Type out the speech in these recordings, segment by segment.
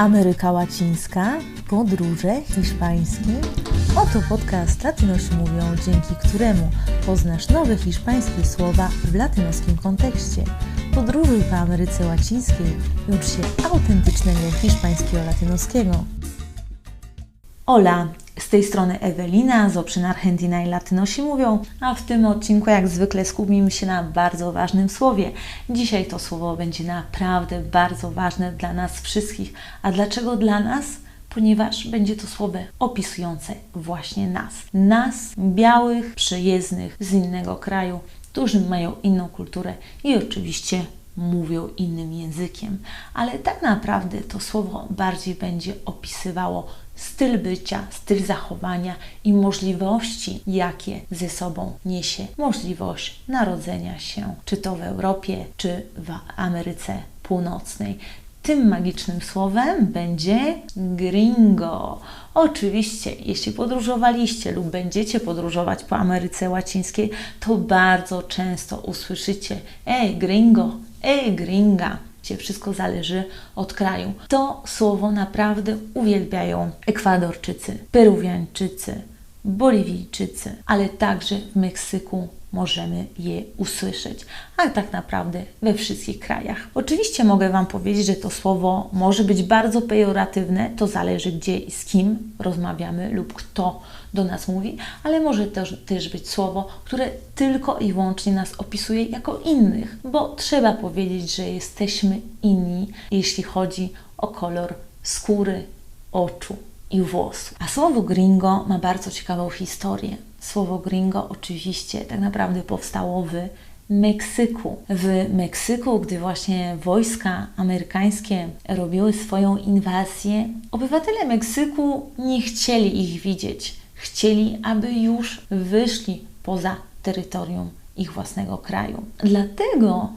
Ameryka Łacińska, podróże hiszpańskie. Oto podcast Latynosi mówią, dzięki któremu poznasz nowe hiszpańskie słowa w latynoskim kontekście. Podróżuj po Ameryce Łacińskiej i ucz się autentycznego hiszpańskiego latynoskiego. Hola, z tej strony Ewelina z obszyn Argentina i Latynosi mówią, a w tym odcinku jak zwykle skupimy się na bardzo ważnym słowie. Dzisiaj to słowo będzie naprawdę bardzo ważne dla nas wszystkich. A dlaczego dla nas? Ponieważ będzie to słowo opisujące właśnie nas. Nas, białych, przyjezdnych z innego kraju, którzy mają inną kulturę i oczywiście mówią innym językiem. Ale tak naprawdę to słowo bardziej będzie opisywało styl bycia, styl zachowania i możliwości, jakie ze sobą niesie możliwość narodzenia się, czy to w Europie, czy w Ameryce Północnej. Tym magicznym słowem będzie gringo. Oczywiście, jeśli podróżowaliście lub będziecie podróżować po Ameryce Łacińskiej, to bardzo często usłyszycie: Ej, gringo, ej, gringa wszystko zależy od kraju. To słowo naprawdę uwielbiają Ekwadorczycy, Peruwiańczycy, Boliwijczycy, ale także w Meksyku możemy je usłyszeć, a tak naprawdę we wszystkich krajach. Oczywiście mogę Wam powiedzieć, że to słowo może być bardzo pejoratywne, to zależy gdzie i z kim rozmawiamy lub kto do nas mówi, ale może też, też być słowo, które tylko i wyłącznie nas opisuje jako innych, bo trzeba powiedzieć, że jesteśmy inni, jeśli chodzi o kolor skóry, oczu i włosów. A słowo gringo ma bardzo ciekawą historię. Słowo gringo oczywiście tak naprawdę powstało w Meksyku. W Meksyku, gdy właśnie wojska amerykańskie robiły swoją inwazję, obywatele Meksyku nie chcieli ich widzieć. Chcieli, aby już wyszli poza terytorium ich własnego kraju. Dlatego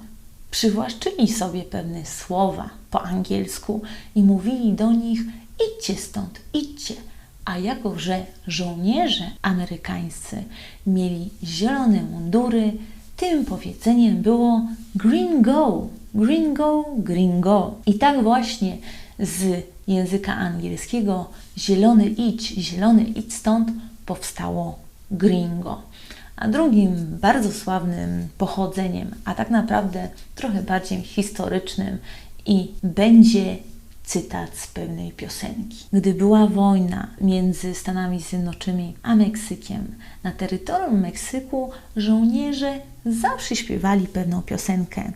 przywłaszczyli sobie pewne słowa po angielsku i mówili do nich: idźcie stąd, idźcie. A jako, że żołnierze amerykańscy mieli zielone mundury, tym powiedzeniem było green go, green go, green go. I tak właśnie z języka angielskiego zielony idź, zielony idź stąd powstało gringo. A drugim bardzo sławnym pochodzeniem, a tak naprawdę trochę bardziej historycznym i będzie cytat z pewnej piosenki. Gdy była wojna między Stanami Zjednoczonymi a Meksykiem, na terytorium Meksyku żołnierze zawsze śpiewali pewną piosenkę.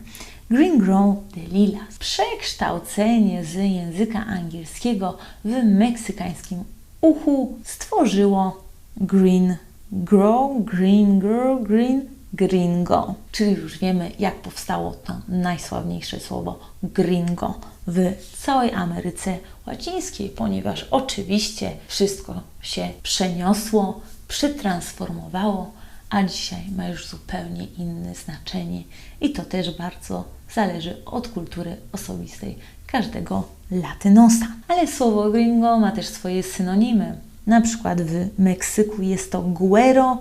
Green Grow de Lilas. Przekształcenie z języka angielskiego w meksykańskim uchu stworzyło Green Grow, Green Girl, Green Gringo. Czyli już wiemy, jak powstało to najsławniejsze słowo gringo w całej Ameryce Łacińskiej, ponieważ oczywiście wszystko się przeniosło, przetransformowało, a dzisiaj ma już zupełnie inne znaczenie i to też bardzo zależy od kultury osobistej każdego latynosa. Ale słowo gringo ma też swoje synonimy. Na przykład w Meksyku jest to guero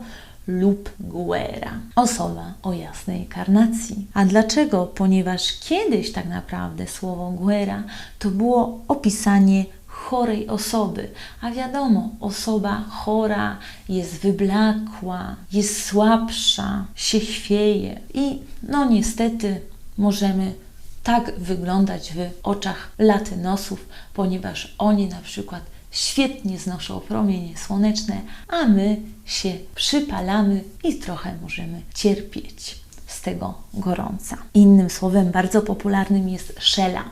lub guera, osoba o jasnej karnacji. A dlaczego? Ponieważ kiedyś tak naprawdę słowo guera to było opisanie chorej osoby. A wiadomo, osoba chora jest wyblakła, jest słabsza, się chwieje i no niestety możemy tak wyglądać w oczach latynosów, ponieważ oni na przykład świetnie znoszą promienie słoneczne, a my się przypalamy i trochę możemy cierpieć tego gorąca. Innym słowem bardzo popularnym jest szela.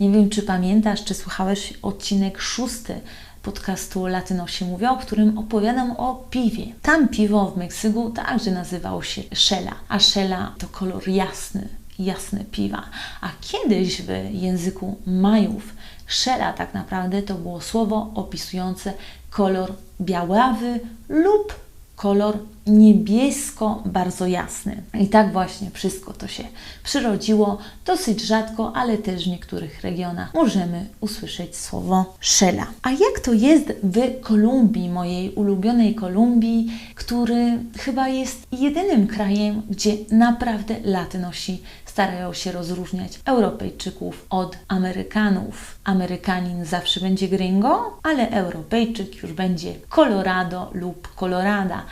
Nie wiem, czy pamiętasz, czy słuchałeś odcinek szósty podcastu Latyno się mówi, o którym opowiadam o piwie. Tam piwo w Meksyku także nazywało się szela, a szela to kolor jasny, jasne piwa. A kiedyś w języku Majów szela tak naprawdę to było słowo opisujące kolor białawy lub kolor niebiesko, bardzo jasny. I tak właśnie wszystko to się przyrodziło. Dosyć rzadko, ale też w niektórych regionach możemy usłyszeć słowo szela. A jak to jest w Kolumbii, mojej ulubionej Kolumbii, który chyba jest jedynym krajem, gdzie naprawdę latynosi starają się rozróżniać Europejczyków od Amerykanów. Amerykanin zawsze będzie gringo, ale Europejczyk już będzie Colorado lub Colorada.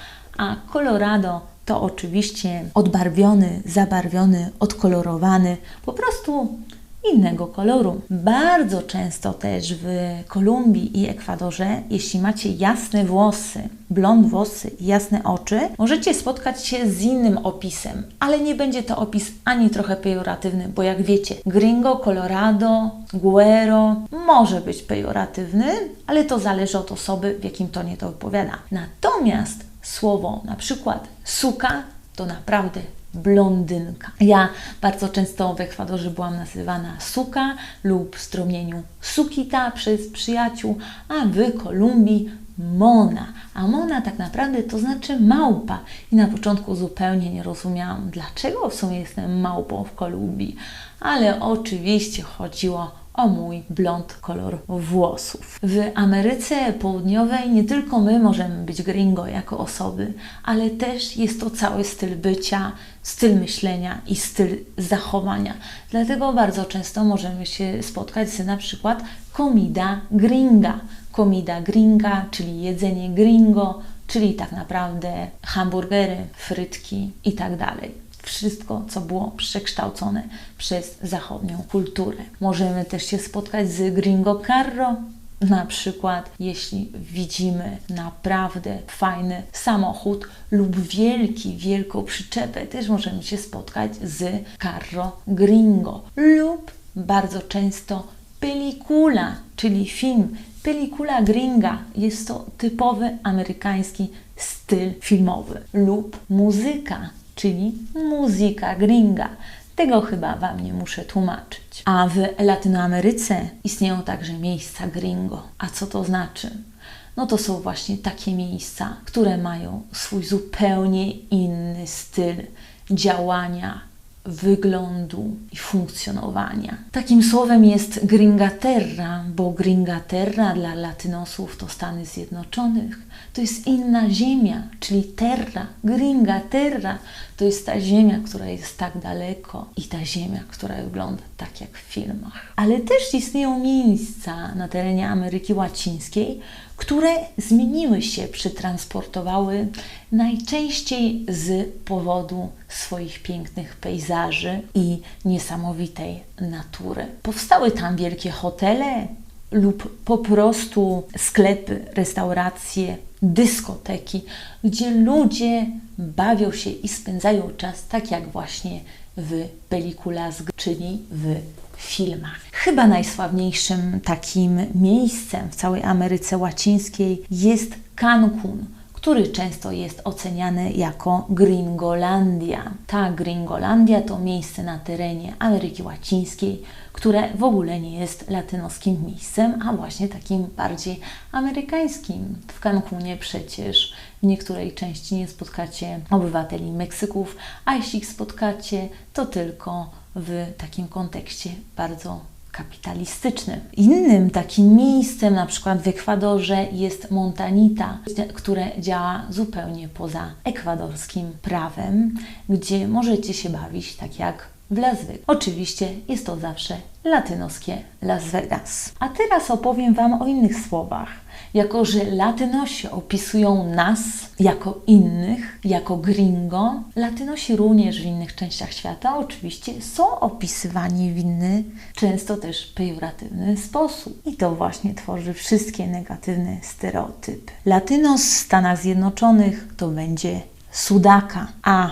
A Colorado to oczywiście odbarwiony, zabarwiony, odkolorowany, po prostu innego koloru. Bardzo często też w Kolumbii i Ekwadorze, jeśli macie jasne włosy, blond włosy i jasne oczy, możecie spotkać się z innym opisem, ale nie będzie to opis ani trochę pejoratywny, bo jak wiecie, gringo, colorado, guero może być pejoratywny, ale to zależy od osoby, w jakim tonie to wypowiada. Natomiast słowo na przykład suka to naprawdę blondynka. Ja bardzo często w Ekwadorze byłam nazywana suka lub w strumieniu sukita przez przyjaciół, a w Kolumbii Mona. A Mona tak naprawdę to znaczy małpa. I na początku zupełnie nie rozumiałam, dlaczego w sumie jestem małpą w Kolumbii. Ale oczywiście chodziło o mój blond kolor włosów. W Ameryce Południowej nie tylko my możemy być gringo jako osoby, ale też jest to cały styl bycia, styl myślenia i styl zachowania. Dlatego bardzo często możemy się spotkać z na przykład comida gringa. Comida gringa, czyli jedzenie gringo, czyli tak naprawdę hamburgery, frytki i tak wszystko, co było przekształcone przez zachodnią kulturę. Możemy też się spotkać z gringo carro, na przykład, jeśli widzimy naprawdę fajny samochód lub wielki, wielką przyczepę, też możemy się spotkać z carro gringo lub bardzo często pelikula, czyli film. Pelikula gringa jest to typowy amerykański styl filmowy lub muzyka czyli muzyka gringa. Tego chyba Wam nie muszę tłumaczyć. A w Latynoameryce istnieją także miejsca gringo. A co to znaczy? No to są właśnie takie miejsca, które mają swój zupełnie inny styl działania, wyglądu i funkcjonowania. Takim słowem jest Gringaterra, bo Gringaterra dla latynosów to Stany Zjednoczonych. To jest inna ziemia, czyli terra, Gringaterra to jest ta ziemia, która jest tak daleko i ta ziemia, która wygląda tak jak w filmach. Ale też istnieją miejsca na terenie Ameryki Łacińskiej, które zmieniły się, przetransportowały najczęściej z powodu swoich pięknych pejzaży i niesamowitej natury. Powstały tam wielkie hotele lub po prostu sklepy, restauracje, dyskoteki, gdzie ludzie bawią się i spędzają czas tak jak właśnie w pelikulas, czyli w filmach. Chyba najsławniejszym takim miejscem w całej Ameryce Łacińskiej jest Cancun który często jest oceniany jako Gringolandia. Ta Gringolandia to miejsce na terenie Ameryki Łacińskiej, które w ogóle nie jest latynoskim miejscem, a właśnie takim bardziej amerykańskim. W Cancunie przecież w niektórej części nie spotkacie obywateli Meksyków, a jeśli ich spotkacie, to tylko w takim kontekście bardzo kapitalistycznym. Innym takim miejscem, na przykład w Ekwadorze, jest Montanita, które działa zupełnie poza ekwadorskim prawem, gdzie możecie się bawić tak jak w Las Vegas. Oczywiście jest to zawsze latynoskie Las Vegas. A teraz opowiem Wam o innych słowach jako że Latynosi opisują nas jako innych, jako gringo, Latynosi również w innych częściach świata oczywiście są opisywani w inny, często też pejoratywny sposób. I to właśnie tworzy wszystkie negatywne stereotypy. Latynos w Stanach Zjednoczonych to będzie sudaka, a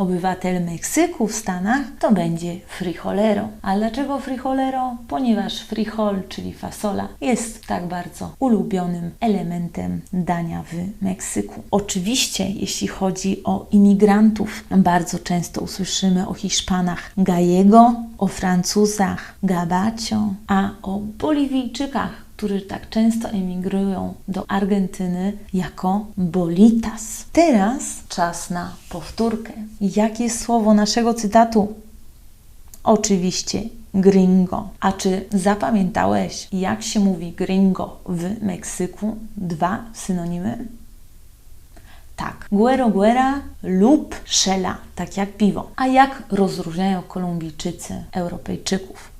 obywatel Meksyku w Stanach, to będzie frijolero. A dlaczego frijolero? Ponieważ frijol, czyli fasola, jest tak bardzo ulubionym elementem dania w Meksyku. Oczywiście, jeśli chodzi o imigrantów, bardzo często usłyszymy o Hiszpanach gallego, o Francuzach gabacio, a o Boliwijczykach którzy tak często emigrują do Argentyny jako bolitas. Teraz czas na powtórkę. Jakie jest słowo naszego cytatu? Oczywiście gringo. A czy zapamiętałeś, jak się mówi gringo w Meksyku? Dwa synonimy? Tak, guero guera lub szela, tak jak piwo. A jak rozróżniają Kolumbijczycy Europejczyków?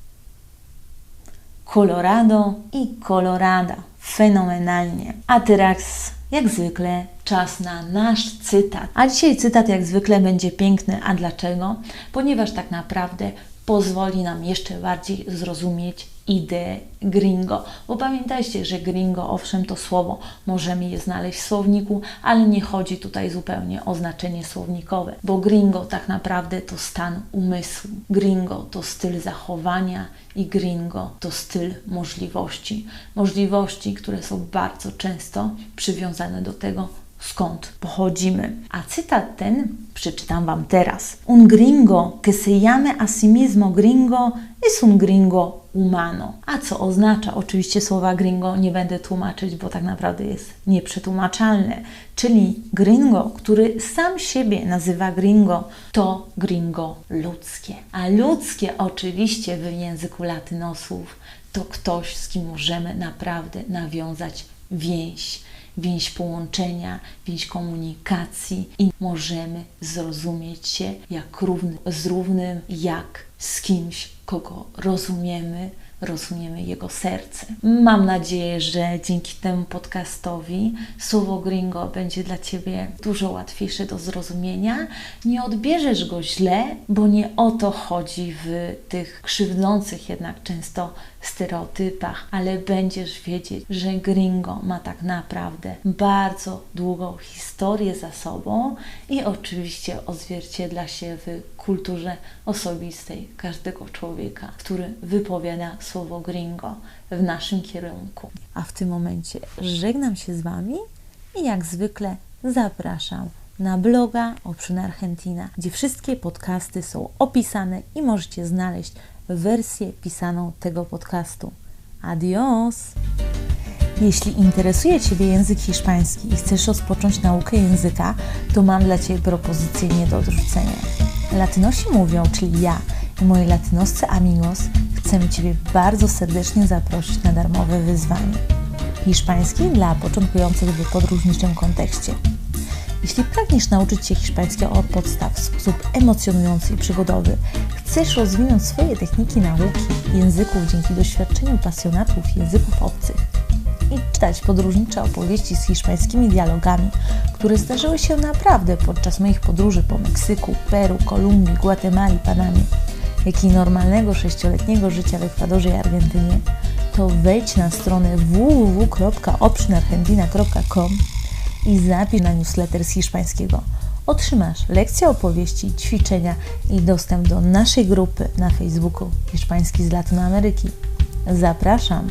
Colorado i Colorada. Fenomenalnie. A teraz, jak zwykle, czas na nasz cytat. A dzisiaj cytat, jak zwykle, będzie piękny. A dlaczego? Ponieważ tak naprawdę pozwoli nam jeszcze bardziej zrozumieć ideę gringo. Bo pamiętajcie, że gringo, owszem, to słowo, możemy je znaleźć w słowniku, ale nie chodzi tutaj zupełnie o znaczenie słownikowe, bo gringo tak naprawdę to stan umysłu. Gringo to styl zachowania i gringo to styl możliwości. Możliwości, które są bardzo często przywiązane do tego, skąd pochodzimy. A cytat ten przeczytam Wam teraz. Un gringo que se llame a sí mismo gringo es un gringo humano. A co oznacza? Oczywiście słowa gringo nie będę tłumaczyć, bo tak naprawdę jest nieprzetłumaczalne. Czyli gringo, który sam siebie nazywa gringo, to gringo ludzkie. A ludzkie oczywiście w języku latynosów to ktoś, z kim możemy naprawdę nawiązać więź więź połączenia, więź komunikacji i możemy zrozumieć się jak równy z równym, jak z kimś, kogo rozumiemy, rozumiemy jego serce. Mam nadzieję, że dzięki temu podcastowi słowo gringo będzie dla Ciebie dużo łatwiejsze do zrozumienia. Nie odbierzesz go źle, bo nie o to chodzi w tych krzywdzących jednak często stereotypach, ale będziesz wiedzieć, że gringo ma tak naprawdę bardzo długą historię za sobą i oczywiście odzwierciedla się w kulturze osobistej każdego człowieka, który wypowiada słowo gringo w naszym kierunku. A w tym momencie żegnam się z Wami i jak zwykle zapraszam na bloga Option Argentina, gdzie wszystkie podcasty są opisane i możecie znaleźć wersję pisaną tego podcastu. Adios! Jeśli interesuje Ciebie język hiszpański i chcesz rozpocząć naukę języka, to mam dla Ciebie propozycję nie do odrzucenia. Latynosi mówią, czyli ja i moi latynoscy amigos, chcemy Ciebie bardzo serdecznie zaprosić na darmowe wyzwanie. Hiszpański dla początkujących w podróżniczym kontekście. Jeśli pragniesz nauczyć się hiszpańskiego od podstaw w sposób emocjonujący i przygodowy, chcesz rozwinąć swoje techniki nauki języków dzięki doświadczeniu pasjonatów języków obcych. I czytać podróżnicze opowieści z hiszpańskimi dialogami, które zdarzyły się naprawdę podczas moich podróży po Meksyku, Peru, Kolumbii, Gwatemali, Panamie, jak i normalnego sześcioletniego życia w Ekwadorze i Argentynie, to wejdź na stronę www.optionargentina.com i zapisz na newsletter z hiszpańskiego. Otrzymasz lekcje opowieści, ćwiczenia i dostęp do naszej grupy na Facebooku Hiszpański z Latynoameryki. Zapraszam!